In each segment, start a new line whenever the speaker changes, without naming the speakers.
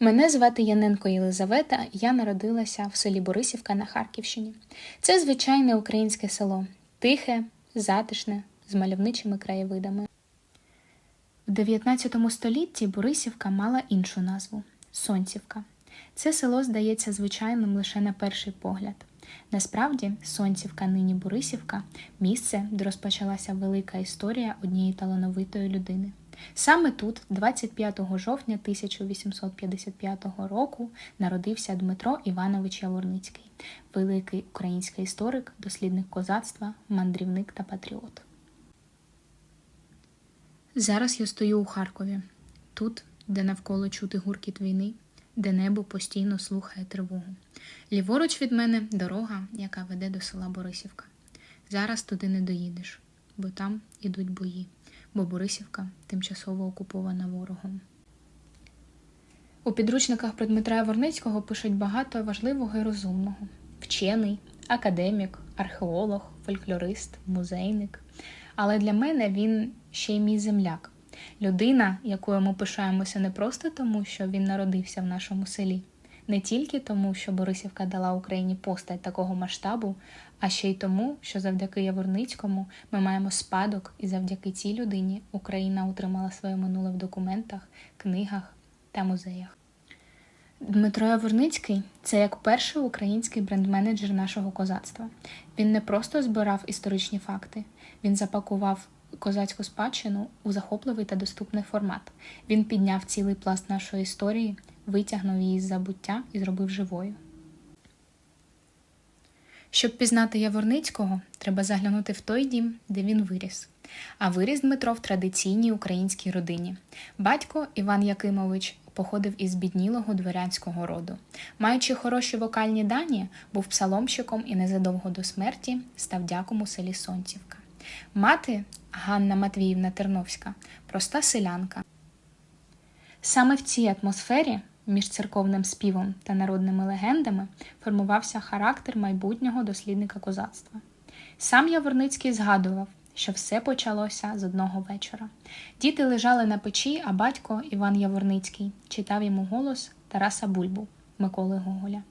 Мене звати Яненко Єлизавета, я народилася в селі Борисівка на Харківщині. Це звичайне українське село, тихе, затишне, з мальовничими краєвидами. В 19 столітті Борисівка мала іншу назву Сонцівка. Це село здається звичайним лише на перший погляд. Насправді, Сонцівка, нині Борисівка місце, де розпочалася велика історія однієї талановитої людини. Саме тут, 25 жовтня 1855 року, народився Дмитро Іванович Яворницький, великий український історик, дослідник козацтва, мандрівник та патріот. Зараз я стою у Харкові, тут, де навколо чути гуркіт війни, де небо постійно слухає тривогу. Ліворуч від мене дорога, яка веде до села Борисівка. Зараз туди не доїдеш, бо там ідуть бої бо Борисівка тимчасово окупована ворогом. У підручниках про Дмитра Яворницького пишуть багато важливого і розумного: вчений, академік, археолог, фольклорист, музейник. Але для мене він ще й мій земляк, людина, якою ми пишаємося не просто тому, що він народився в нашому селі, не тільки тому, що Борисівка дала Україні постать такого масштабу, а ще й тому, що завдяки Яворницькому ми маємо спадок, і завдяки цій людині Україна утримала своє минуле в документах, книгах та музеях. Дмитро Яворницький це як перший український бренд-менеджер нашого козацтва. Він не просто збирав історичні факти, він запакував козацьку спадщину у захопливий та доступний формат. Він підняв цілий пласт нашої історії, витягнув її з забуття і зробив живою. Щоб пізнати Яворницького, треба заглянути в той дім, де він виріс. А виріс Дмитро в традиційній українській родині. Батько Іван Якимович походив із біднілого дворянського роду. Маючи хороші вокальні дані, був псаломщиком і незадовго до смерті став дяком у селі Сонцівка. Мати Ганна Матвіївна Терновська проста селянка. Саме в цій атмосфері між церковним співом та народними легендами формувався характер майбутнього дослідника козацтва. Сам Яворницький згадував, що все почалося з одного вечора. Діти лежали на печі, а батько Іван Яворницький читав йому голос Тараса Бульбу Миколи Гоголя.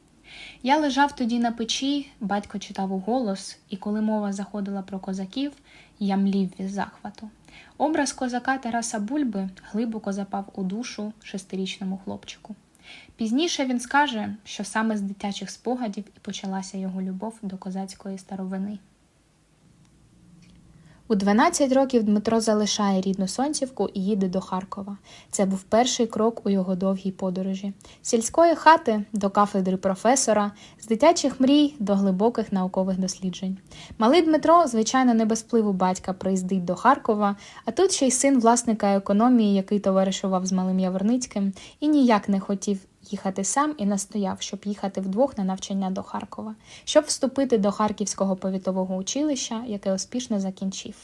Я лежав тоді на печі, батько читав у голос, і коли мова заходила про козаків, я млів від захвату. Образ козака Тараса Бульби глибоко запав у душу шестирічному хлопчику. Пізніше він скаже, що саме з дитячих спогадів і почалася його любов до козацької старовини. У 12 років Дмитро залишає рідну Сонцівку і їде до Харкова. Це був перший крок у його довгій подорожі. Сільської хати до кафедри професора, з дитячих мрій до глибоких наукових досліджень. Малий Дмитро, звичайно, не без впливу батька приїздить до Харкова, а тут ще й син власника економії, який товаришував з Малим Яворницьким, і ніяк не хотів їхати сам і настояв, щоб їхати вдвох на навчання до Харкова, щоб вступити до Харківського повітового училища, яке успішно закінчив.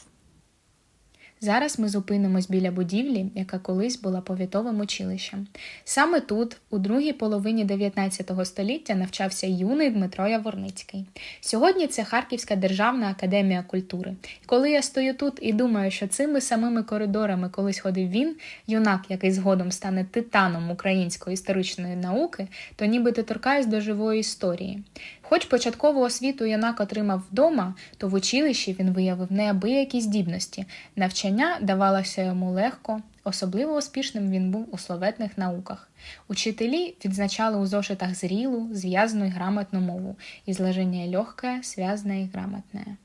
Зараз ми зупинимось біля будівлі, яка колись була повітовим училищем. Саме тут, у другій половині 19 століття, навчався юний Дмитро Яворницький. Сьогодні це Харківська державна академія культури. І коли я стою тут і думаю, що цими самими коридорами колись ходив він, юнак, який згодом стане титаном української історичної науки, то нібито торкаюсь до живої історії. Хоч початкову освіту юнак отримав вдома, то в училищі він виявив неабиякі здібності. Навчання давалося йому легко, особливо успішним він був у словетних науках. Учителі відзначали у зошитах зрілу, зв'язну і грамотну мову, ізложення легке, зв'язне і грамотне.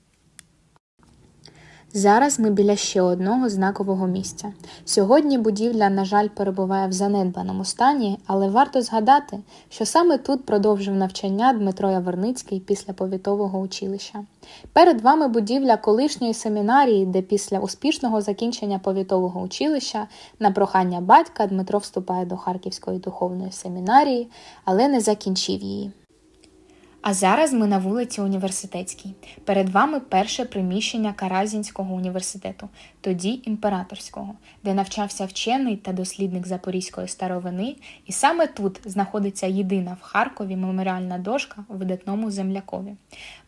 Зараз ми біля ще одного знакового місця. Сьогодні будівля, на жаль, перебуває в занедбаному стані, але варто згадати, що саме тут продовжив навчання Дмитро Яворницький після повітового училища. Перед вами будівля колишньої семінарії, де після успішного закінчення повітового училища на прохання батька Дмитро вступає до Харківської духовної семінарії, але не закінчив її. А зараз ми на вулиці Університетській. Перед вами перше приміщення Каразінського університету, тоді імператорського, де навчався вчений та дослідник Запорізької старовини, і саме тут знаходиться єдина в Харкові меморіальна дошка видатному землякові.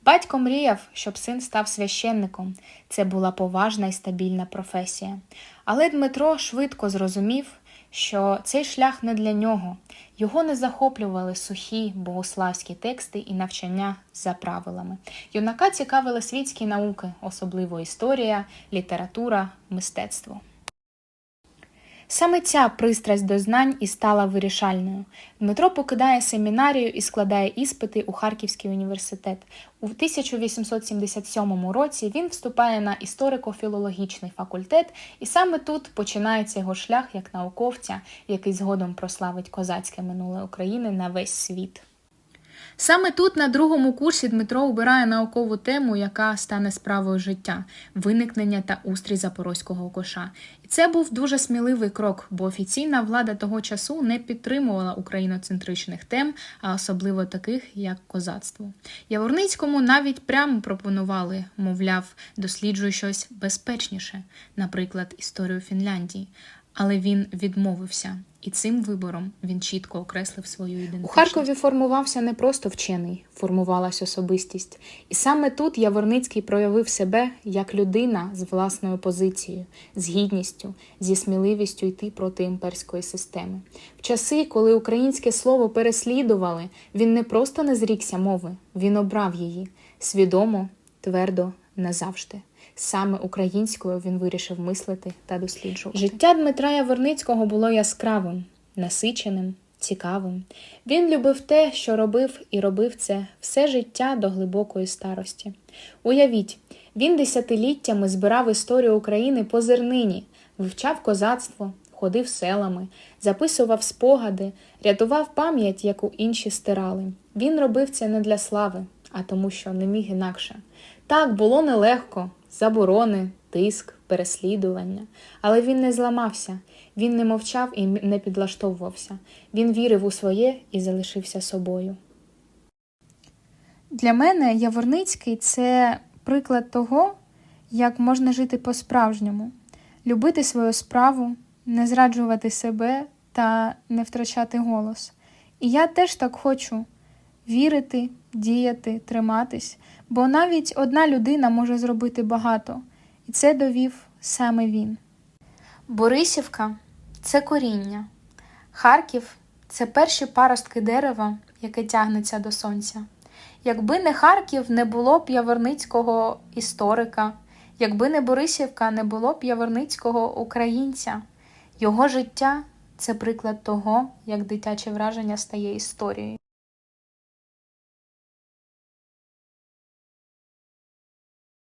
Батько мріяв, щоб син став священником. Це була поважна і стабільна професія. Але Дмитро швидко зрозумів, що цей шлях не для нього. Його не захоплювали сухі богославські тексти і навчання за правилами. Юнака цікавили світські науки, особливо історія, література, мистецтво. Саме ця пристрасть до знань і стала вирішальною. Дмитро покидає семінарію і складає іспити у Харківський університет. У 1877 році він вступає на історико-філологічний факультет, і саме тут починається його шлях як науковця, який згодом прославить козацьке минуле України на весь світ. Саме тут, на другому курсі, Дмитро обирає наукову тему, яка стане справою життя виникнення та устрій запорозького коша. І це був дуже сміливий крок, бо офіційна влада того часу не підтримувала україноцентричних тем, а особливо таких, як козацтво. Яворницькому навіть прямо пропонували, мовляв, досліджуй щось безпечніше, наприклад, історію Фінляндії. Але він відмовився, і цим вибором він чітко окреслив свою ідентичність. У Харкові формувався не просто вчений, формувалась особистість. І саме тут Яворницький проявив себе як людина з власною позицією, з гідністю, зі сміливістю йти проти імперської системи. В часи, коли українське слово переслідували, він не просто не зрікся мови, він обрав її свідомо, твердо, назавжди. Саме українською він вирішив мислити та досліджувати. Життя Дмитра Яворницького було яскравим, насиченим, цікавим. Він любив те, що робив, і робив це все життя до глибокої старості. Уявіть, він десятиліттями збирав історію України по зернині, вивчав козацтво, ходив селами, записував спогади, рятував пам'ять, яку інші стирали. Він робив це не для слави, а тому, що не міг інакше. Так, було нелегко заборони, тиск, переслідування. Але він не зламався, він не мовчав і не підлаштовувався. Він вірив у своє і залишився собою. Для мене Яворницький це приклад того, як можна жити по-справжньому, любити свою справу, не зраджувати себе та не втрачати голос. І я теж так хочу вірити, діяти, триматись, бо навіть одна людина може зробити багато, і це довів саме він. Борисівка це коріння, Харків це перші паростки дерева, яке тягнеться до сонця. Якби не Харків, не було б Яворницького історика, якби не Борисівка, не було б Яворницького українця. Його життя це приклад того, як дитяче враження стає історією.